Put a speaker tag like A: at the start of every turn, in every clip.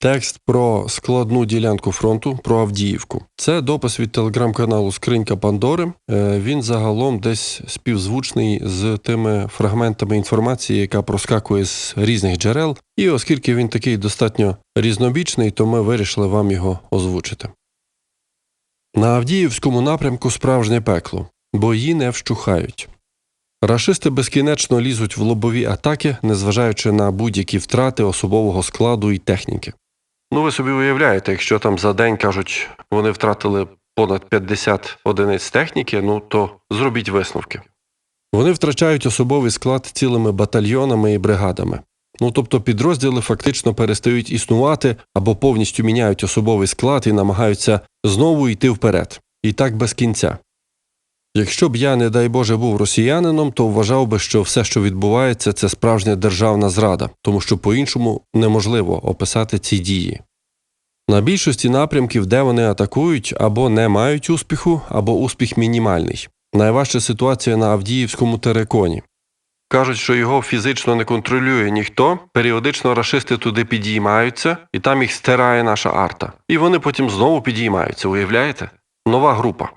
A: Текст про складну ділянку фронту про Авдіївку. Це допис від телеграм-каналу Скринька Пандори. Е, Він загалом десь співзвучний з тими фрагментами інформації, яка проскакує з різних джерел. І оскільки він такий достатньо різнобічний, то ми вирішили вам його озвучити. На Авдіївському напрямку справжнє пекло. Бої не вщухають. Рашисти безкінечно лізуть в лобові атаки, незважаючи на будь-які втрати особового складу і техніки. Ну, ви собі уявляєте, якщо там за день кажуть, вони втратили понад 50 одиниць техніки, ну то зробіть висновки. Вони втрачають особовий склад цілими батальйонами і бригадами. Ну тобто підрозділи фактично перестають існувати або повністю міняють особовий склад і намагаються знову йти вперед. І так без кінця. Якщо б я, не дай Боже, був росіянином, то вважав би, що все, що відбувається, це справжня державна зрада, тому що по-іншому неможливо описати ці дії. На більшості напрямків, де вони атакують, або не мають успіху, або успіх мінімальний. Найважча ситуація на Авдіївському тереконі. Кажуть, що його фізично не контролює ніхто, періодично рашисти туди підіймаються, і там їх стирає наша арта. І вони потім знову підіймаються, уявляєте? Нова група.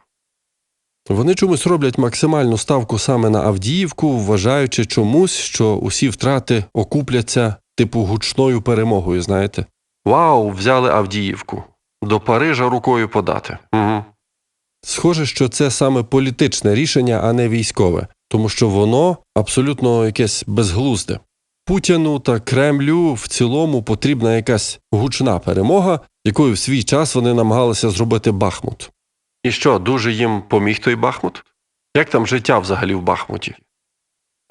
A: Вони чомусь роблять максимальну ставку саме на Авдіївку, вважаючи чомусь, що усі втрати окупляться типу гучною перемогою, знаєте. Вау, взяли Авдіївку. До Парижа рукою подати. Угу. Схоже, що це саме політичне рішення, а не військове, тому що воно абсолютно якесь безглузде. Путіну та Кремлю в цілому потрібна якась гучна перемога, якою в свій час вони намагалися зробити Бахмут. І що, дуже їм поміг той Бахмут? Як там життя взагалі в Бахмуті?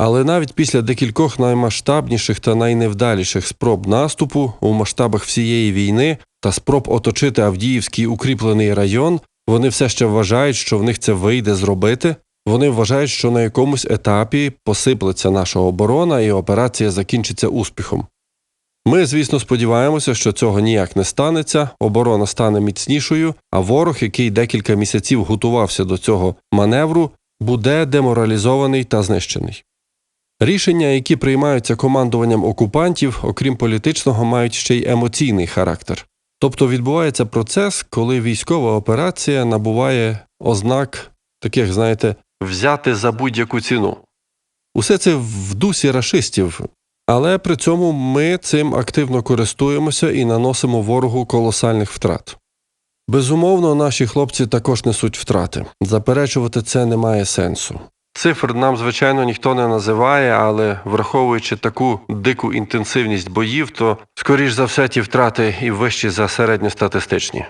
A: Але навіть після декількох наймасштабніших та найневдаліших спроб наступу у масштабах всієї війни та спроб оточити Авдіївський укріплений район, вони все ще вважають, що в них це вийде зробити. Вони вважають, що на якомусь етапі посиплеться наша оборона і операція закінчиться успіхом. Ми, звісно, сподіваємося, що цього ніяк не станеться, оборона стане міцнішою, а ворог, який декілька місяців готувався до цього маневру, буде деморалізований та знищений. Рішення, які приймаються командуванням окупантів, окрім політичного, мають ще й емоційний характер. Тобто відбувається процес, коли військова операція набуває ознак таких, знаєте, взяти за будь-яку ціну. Усе це в дусі рашистів, але при цьому ми цим активно користуємося і наносимо ворогу колосальних втрат. Безумовно, наші хлопці також несуть втрати. Заперечувати це не має сенсу. Цифр нам, звичайно, ніхто не називає, але враховуючи таку дику інтенсивність боїв, то скоріш за все ті втрати і вищі за середньостатистичні.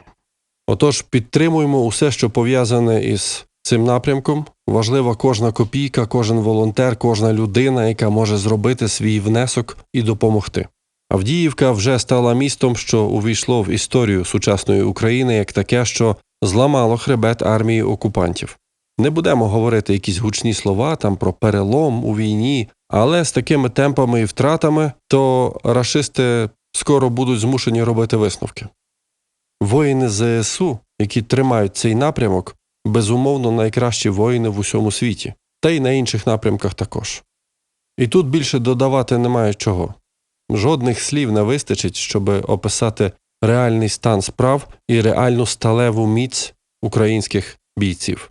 A: Отож, підтримуємо усе, що пов'язане із цим напрямком. Важлива кожна копійка, кожен волонтер, кожна людина, яка може зробити свій внесок і допомогти. Авдіївка вже стала містом, що увійшло в історію сучасної України як таке, що зламало хребет армії окупантів. Не будемо говорити якісь гучні слова там про перелом у війні, але з такими темпами і втратами, то рашисти скоро будуть змушені робити висновки. Воїни ЗСУ, які тримають цей напрямок, безумовно найкращі воїни в усьому світі, та й на інших напрямках також. І тут більше додавати немає чого. Жодних слів не вистачить, щоб описати реальний стан справ і реальну сталеву міць українських бійців.